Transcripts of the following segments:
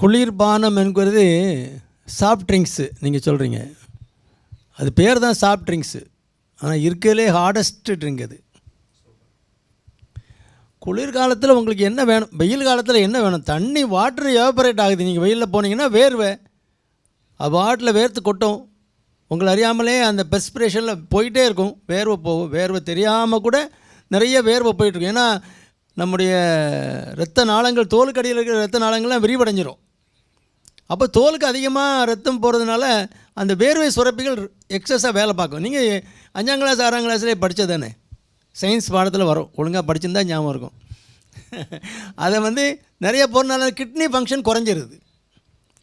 குளிர்பானம் என்கிறது soft drinks நீங்கள் சொல்கிறீங்க அது பேர் தான் சாஃப்ட் ட்ரிங்க்ஸு ஆனால் இருக்கிறதுலே ஹார்டஸ்ட் ட்ரிங்க் அது. குளிர்காலத்தில் உங்களுக்கு என்ன வேணும்? வெயில் காலத்தில் என்ன வேணும்? தண்ணி வாட்டர் எவாபரேட் ஆகுது. நீங்கள் வெயிலில் போனீங்கன்னா வேர்வை. அது வாட்டில் வேர்த்து கொட்டும். உங்களை அறியாமலே அந்த பெஸ்பிரேஷனில் போயிட்டே இருக்கும். வேர்வை போகும் வேர்வை தெரியாமல் கூட நிறைய வேர்வை போயிட்டுருக்கும் ஏன்னா நம்முடைய இரத்த நாளங்கள் தோலுக்கு அடியில் இருக்கிற இரத்த நாளங்கள்லாம் விரிவடைஞ்சிரும். அப்போ தோலுக்கு அதிகமாக ரத்தம் போகிறதுனால அந்த வேர்வை சுரப்பிகள் எக்ஸஸாக வேலை பார்க்கும். நீங்கள் அஞ்சாம் கிளாஸ் ஆறாம் கிளாஸ்லேயே படித்தது தானே? சயின்ஸ் பாடத்தில் வரும். ஒழுங்காக படிச்சிருந்தா ஞாபகம் இருக்கும். அதை வந்து நிறைய போகிறனால கிட்னி ஃபங்க்ஷன் குறைஞ்சிருது.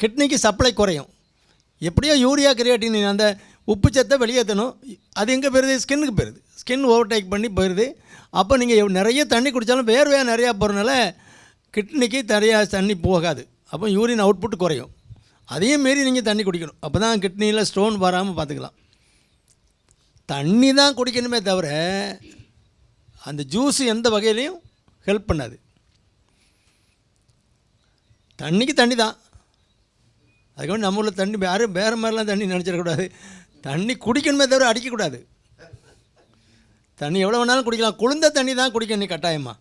கிட்னிக்கு சப்ளை குறையும். எப்படியோ யூரியா கிரியேட்டின் அந்த உப்பு சத்தை வெளியேற்றணும். அது எங்கே போயிருது? ஸ்கின்னுக்கு போயிருது. ஸ்கின் ஓவர்டேக் பண்ணி போயிடுது அப்போ நீங்கள் நிறைய தண்ணி குடித்தாலும் வேர்வையாக நிறையா போகிறனால கிட்னிக்கு நிறையா தண்ணி போகாது. அப்போ யூரின் அவுட்புட் குறையும். அதையும் மீறி நீங்கள் தண்ணி குடிக்கணும். அப்போ தான் கிட்னியில் ஸ்டோன் வராமல் பார்த்துக்கலாம் தண்ணி தான் குடிக்கணுமே தவிர அந்த ஜூஸ் எந்த வகையிலையும் ஹெல்ப் பண்ணாது. தண்ணிக்கு தண்ணி தான். அதுக்கப்புறம் நம்ம ஊரில் தண்ணி யாரும் வேறு மாதிரிலாம் தண்ணி நினச்சிடக்கூடாது. தண்ணி குடிக்கணுமே தவிர அடிக்கக்கூடாது. தண்ணி எவ்வளோ வேணாலும் குடிக்கலாம். குளிர்ந்த தண்ணி தான் குடிக்கணும் கட்டாயமாக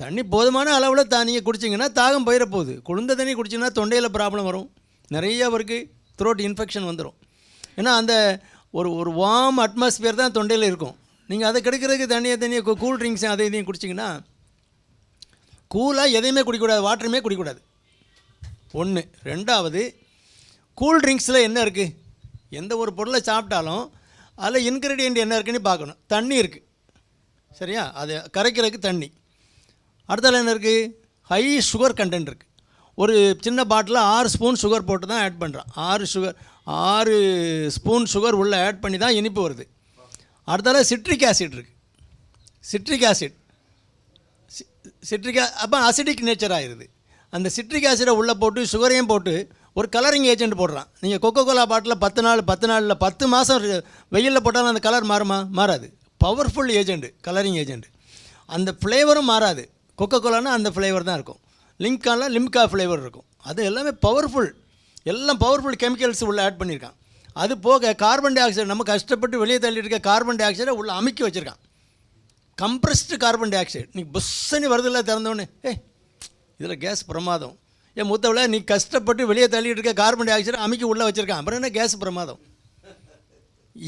தண்ணி போதுமான அளவில் தண்ணியை குடிச்சிங்கன்னா தாகம் போயிட போகுது. குளிர்ந்த தண்ணி குடிச்சிங்கன்னா தொண்டையில் ப்ராப்ளம் வரும். நிறைய அவருக்கு த்ரோட் இன்ஃபெக்ஷன் வந்துடும் ஏன்னா அந்த ஒரு ஒரு வார்ம் அட்மாஸ்பியர் தான் தொண்டையில் இருக்கும். நீங்கள் அதை கெடுக்கிறதுக்கு தண்ணியை தண்ணியை கூல் ட்ரிங்க்ஸ் அதை இதையும் குடிச்சிங்கன்னா கூலாக எதையுமே குடிக்கக்கூடாது. வாட்டருமே குடிக்கக்கூடாது. ஒன்று ரெண்டாவது கூல் ட்ரிங்க்ஸில் என்ன இருக்குது எந்த ஒரு பொருளை சாப்பிட்டாலும் அதில் இன்க்ரீடியண்ட் என்ன இருக்குன்னு பார்க்கணும். தண்ணி இருக்குது சரியா? அது கரைக்கிறதுக்கு தண்ணி. அடுத்தால என்ன இருக்குது ஹை சுகர் கண்டென்ட் இருக்குது ஒரு சின்ன பாட்டில் ஆறு ஸ்பூன் சுகர் போட்டு தான் ஆட் பண்ணுறான் ஆறு சுகர் ஆறு ஸ்பூன் சுகர் உள்ளே ஆட் பண்ணி தான் இனிப்பு வருது. அடுத்தால சிட்ரிக் ஆசிட் இருக்குது சிட்ரிக் ஆசிட் சிட்ரிக் அப்போ அசிடிக் நேச்சர் ஆயிடுது. அந்த சிட்ரிக் ஆசிடை உள்ளே போட்டு சுகரையும் போட்டு ஒரு கலரிங் ஏஜென்ட் போடுறான். நீங்கள் கொக்கோ கோலா பாட்டில் பத்து நாள் பத்து நாளில் பத்து மாதம் வெயிலில் போட்டாலும் அந்த கலர் மாறுமா? மாறாது. பவர்ஃபுல் ஏஜென்ட் கலரிங் ஏஜென்ட் அந்த ஃப்ளேவரும் மாறாது. கொக்கோ கோலானா அந்த ஃப்ளேவர் தான் இருக்கும். லிம்கானா லிம்கா ஃப்ளேவர் இருக்கும். அது எல்லாமே பவர்ஃபுல் எல்லாம் பவர்ஃபுல் கெமிக்கல்ஸ் உள்ளே ஆட் பண்ணியிருக்கான். அது போக கார்பன் டை ஆக்சைடு நம்ம கஷ்டப்பட்டு வெளியே தள்ளிட்டு இருக்க கார்பன் டை ஆக்சைடை உள்ளே அமுக்கி வச்சுருக்கான். கம்ப்ரஸ்டு கார்பன் டை ஆக்சைடு நீ புஷ்ஷனி வருதில்ல திறந்தோடனே ஏய் இதில் கேஸ் பிரமாதம். என் முத்தவளை நீ கஷ்டப்பட்டு வெளியே தள்ளிட்டு இருக்க கார்பன் டை ஆக்சைடு அமுக்கி உள்ளே வச்சுருக்கான் அப்புறம் என்ன கேஸ் பிரமாதம்?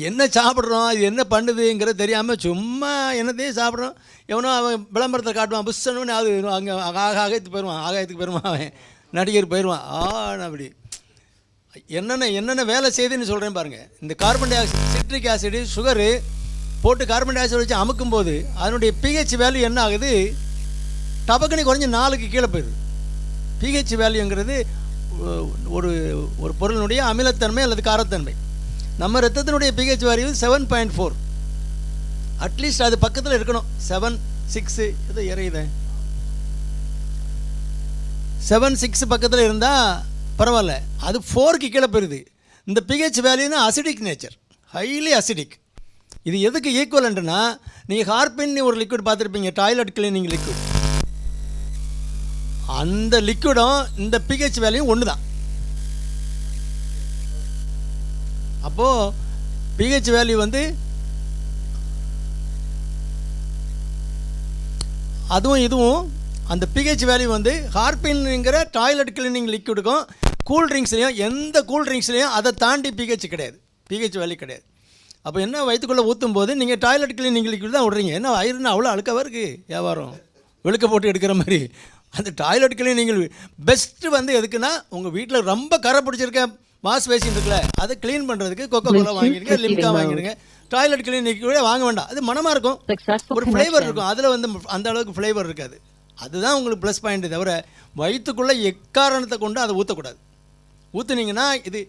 என்ன சாப்பிட்றோம்? அது என்ன பண்ணுதுங்கிறது தெரியாமல் சும்மா என்னத்தையும் சாப்பிட்றோம். எவனோ அவன் விளம்பரத்தை காட்டுவான் புஷ்ஷனு அது அங்கே ஆக ஆகாயத்துக்கு போயிடுவான் ஆகாயத்துக்கு போயிடுவான் அவன். நடிகர் போயிடுவான் ஆ அப்படி. என்னென்ன என்னென்ன வேலை செய்யுதுன்னு சொல்கிறேன் பாருங்கள் இந்த carbon di oxide citric acid sugar போட்டு கார்பன் டை ஆக்சைடு வச்சு அமுக்கும் போது அதனுடைய பிஹெச் வேல்யூ என்ன ஆகுது? டபக்குன்னு குறைஞ்சி நாலுக்கு கீழே போயிடுது. பிஹெச் வேல்யூங்கிறது ஒரு ஒரு பொருளினுடைய அமிலத்தன்மை அல்லது காரத்தன்மை. நம்ம ரத்தத்தினுடைய pH value seven point four at least அது பக்கத்தில் இருக்கணும். செவன் சிக்ஸு இது இறையுதேன். செவன் சிக்ஸ் பக்கத்தில் இருந்தால் பரவாயில்ல. அது ஃபோருக்கு கீழே போயிடுது இந்த பிஹெச் வேல்யூனா அசிடிக் நேச்சர் ஹைலி அசிடிக் இது எதுக்கு ஈக்குவலண்ட்னா நீங்கள் ஹார்பின் ஒரு லிக்விட் பார்த்துருப்பீங்க டாய்லெட் கிளீனிங் லிக்விட் அந்த லிக்விடும் இந்த பிஹெச் வேலையும் ஒன்று தான் அப்போது பிஹெச் வேல்யூ வந்து அதுவும் இதுவும் அந்த பிஹெச் வேல்யூ வந்து ஹார்பின்ங்கிற டாய்லெட் கிளீனிங் லிக்விடுக்கும் கூல் ட்ரிங்க்ஸ்லேயும் எந்த கூல் ட்ரிங்க்ஸ்லேயும் அதை தாண்டி பிஹெச் கிடையாது. பிஹெச் வேல்யூ கிடையாது. அப்போ என்ன வயிற்றுக்குள்ளே ஊற்றும் போது நீங்கள் டாய்லெட் கிளீனிங் லிக்விட் தான் விட்றீங்க. என்ன வயிறுனா அவ்வளோ அழுக்கவா இருக்குது வியாபாரம். வெளுக்க போட்டு எடுக்கிற மாதிரி. அந்த டாய்லெட் கிளீனிங் பெஸ்ட்டு வந்து எதுக்குன்னா உங்கள் வீட்டில் ரொம்ப கரை பிடிச்சிருக்க வாஷ் பேசின் இருக்குல்ல அதை க்ளீன் பண்ணுறதுக்கு கொக்கோ கோலா வாங்கிடுங்க லிம்கா வாங்கிடுங்க டாய்லெட் கிளீனிக் கூட வாங்க வேண்டாம். அது மனமாக இருக்கும். ஒரு ஃப்ளேவர். இருக்கும். அதில் வந்து அந்த அளவுக்கு ஃப்ளேவர் இருக்காது. அதுதான் உங்களுக்கு ப்ளஸ் பாயிண்ட் தவிர வயிற்றுக்குள்ளே எக்காரணத்தை கொண்டு அதை ஊற்றக்கூடாது ஊற்றுனீங்கன்னா இது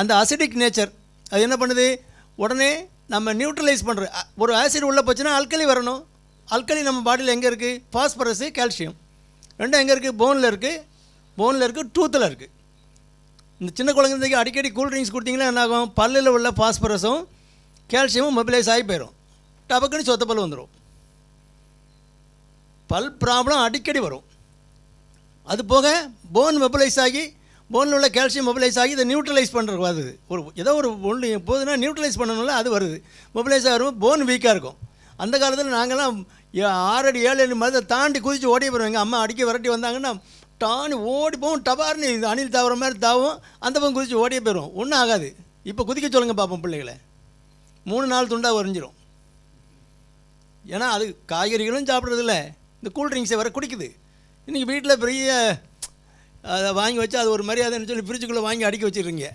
அந்த அசிடிக் நேச்சர் அது என்ன பண்ணுது? உடனே நம்ம நியூட்ரலைஸ் பண்ணுற ஒரு ஆசிட் உள்ளே போச்சுன்னா அல்கலி வரணும். அல்கலி நம்ம பாடியில் எங்கே இருக்குது பாஸ்பரஸு கால்சியம் ரெண்டும் எங்கே இருக்குது போனில் இருக்குது போனில் இருக்குது டூத்தில் இருக்குது இந்த சின்ன குழந்தைக்கு அடிக்கடி கூல் ட்ரிங்க்ஸ் கொடுத்தீங்கன்னா என்ன ஆகும் பல்லில் உள்ள பாஸ்பரஸும் கால்சியமும் மொபிலைஸ் ஆகி போயிடும் டபக்குன்னு சொத்த பல் வந்துடும் பல் ப்ராப்ளம் அடிக்கடி வரும். அது போக போன் மொபைலைஸ் ஆகி போனில் உள்ள கால்சியம் மொபைலைஸ் ஆகி இதை நியூட்ரலைஸ் பண்ணுறதுக்கு வருது. ஒரு ஏதோ ஒரு ஒன்று போதுன்னா நியூட்ரலைஸ் பண்ணணும்ல அது வருது. மொபைலைஸ் ஆகும் போன் வீக்காக இருக்கும். அந்த காலத்தில் நாங்கள்லாம் ஏ- ஏழு அடி மாதிரி தாண்டி குதித்து ஓடி போயிடுவோம் எங்கள் அம்மா அடிக்க விரட்டி வந்தாங்கன்னா டானி ஓடி போகும் டபார்னு அணில் தாவற மாதிரி தாவும் அந்த பக்கம் குதித்து ஓடியே போயிடும் ஒன்றும் ஆகாது. இப்போ குதிக்க சொல்லுங்கள் பார்ப்போம் பிள்ளைகளை. மூணு நாள் துண்டாக உறைஞ்சிரும். ஏன்னா அது காய்கறிகளும் சாப்பிட்றதில்ல. இந்த கூல்ட்ரிங்க்ஸை வர குடிக்குது. இன்றைக்கி வீட்டில் பெரிய அதை வாங்கி வச்சு அது ஒரு மரியாதைன்னு சொல்லி ஃப்ரிட்ஜுக்குள்ளே வாங்கி அடிக்க வச்சிடுறீங்க.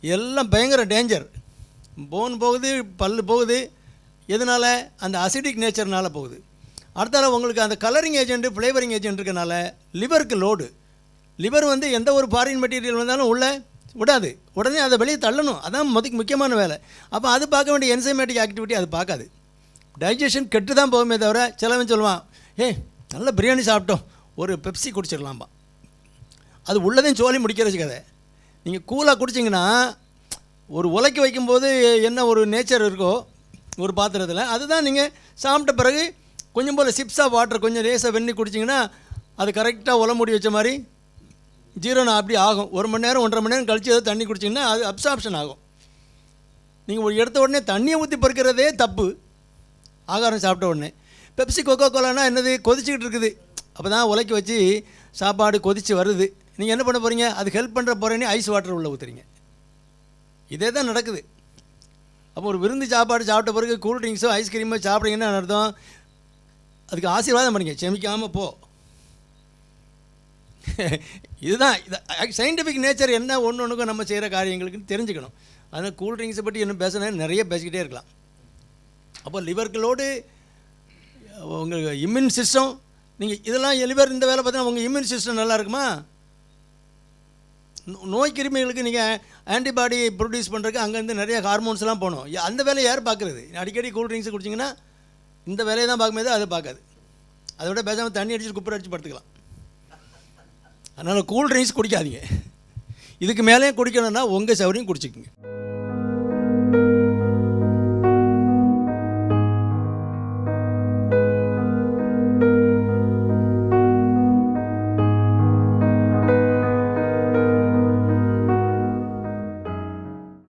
எல்லாம் பயங்கர டேஞ்சர் போன் போகுது பல் போகுது. எதனால்? அந்த அசிடிக் நேச்சர்னால போகுது. அடுத்தால உங்களுக்கு அந்த கலரிங் ஏஜென்ட்டு ஃப்ளேவரிங் ஏஜென்ட் இருக்கனால லிவருக்கு லோடு லிவர் வந்து எந்த ஒரு ஃபாரின் மெட்டீரியல் வந்தாலும் உள்ளே விடாது. உடனே அதை வெளியே தள்ளணும். அதான் முதுக்கு முக்கியமான வேலை. அப்போ அது பார்க்க வேண்டிய என்சைமேட்டிக் ஆக்டிவிட்டி அது பார்க்காது. டைஜஷன் கெட்டு தான் போகுமே தவிர சிலவன் சொல்லுவான் ஏ நல்ல பிரியாணி சாப்பிட்டோம். ஒரு பெப்சி குடிச்சிடலாம்பா அது உள்ளதையும் சோழி முடிக்கிறச்சு கதை. நீங்கள் கூலாக குடிச்சிங்கன்னா ஒரு உலைக்கு வைக்கும்போது என்ன ஒரு நேச்சர் இருக்கோ ஒரு பாத்திரத்தில். அதுதான் நீங்கள் சாப்பிட்ட பிறகு கொஞ்சம் போல் சிப்ஸாக வாட்டர் கொஞ்சம் லேசாக வெண்ணி குடிச்சிங்கன்னா அது கரெக்டாக உல மூடி வச்ச மாதிரி ஜீரோனா அப்படி ஆகும். ஒரு மணி நேரம் ஒன்றரை மணி நேரம் கழித்து ஏதோ தண்ணி குடிச்சிங்கன்னா அது அப்சாப்ஷன் ஆகும். நீங்கள் ஒரு எடுத்த உடனே தண்ணியை ஊற்றி பறிக்கிறதே தப்பு. ஆகாரம் சாப்பிட்ட உடனே. பெப்சி கொக்கோ கோலானா என்னது? கொதிச்சுக்கிட்டு இருக்குது. அப்போ தான் உலக்கி வச்சு சாப்பாடு கொதித்து வருது. நீங்கள் என்ன பண்ண போகிறீங்க அது ஹெல்ப் பண்ணுற போகிறேன்னு ஐஸ் வாட்டர் உள்ளே ஊற்றுறீங்க இதே தான் நடக்குது. அப்போ ஒரு விருந்து சாப்பாடு சாப்பிட்ட பிறகு கூல் ட்ரிங்க்ஸோ ஐஸ்கிரீமோ சாப்பிட்றீங்கன்னு அர்த்தம்? அதுக்கு ஆசீர்வாதம் பண்ணுங்க செமிக்காமல் போ. இதுதான் இது சயின்டிஃபிக் நேச்சர் என்ன ஒன்று ஒன்றுக்கும் நம்ம செய்கிற காரியங்களுக்குன்னு தெரிஞ்சுக்கணும். அதனால் கூல் ட்ரிங்க்ஸை பற்றி இன்னும் பேசினா நிறைய பேசிக்கிட்டே இருக்கலாம். அப்போ லிவர்களோடு உங்களுக்கு இம்யூன் சிஸ்டம் நீங்கள் இதெல்லாம் லிவர் இந்த வேலை பார்த்தீங்கன்னா உங்கள் இம்யூன் சிஸ்டம் நல்லா இருக்குமா? நோய் கிருமிகளுக்கு நீங்கள் ஆன்டிபாடி ப்ரொடியூஸ் பண்ணுறதுக்கு அங்கேருந்து நிறைய ஹார்மோன்ஸ்லாம் போகணும். அந்த வேலையை யார் பார்க்குறது? அடிக்கடி கூல் ட்ரிங்க்ஸ் குடிச்சிங்கன்னா இந்த வேலையை தான் பார்க்கும்போது அதை பார்க்காது. அதை விட பேசாமல் தண்ணி அடிச்சு குப்பரை அடிச்சு படுத்துக்கலாம். அதனால் கூல் ட்ரிங்க்ஸ் குடிக்காதீங்க. இதுக்கு மேலேயும் குடிக்கணும்னா உங்கள் சௌரியம் குடிச்சிக்கோங்க.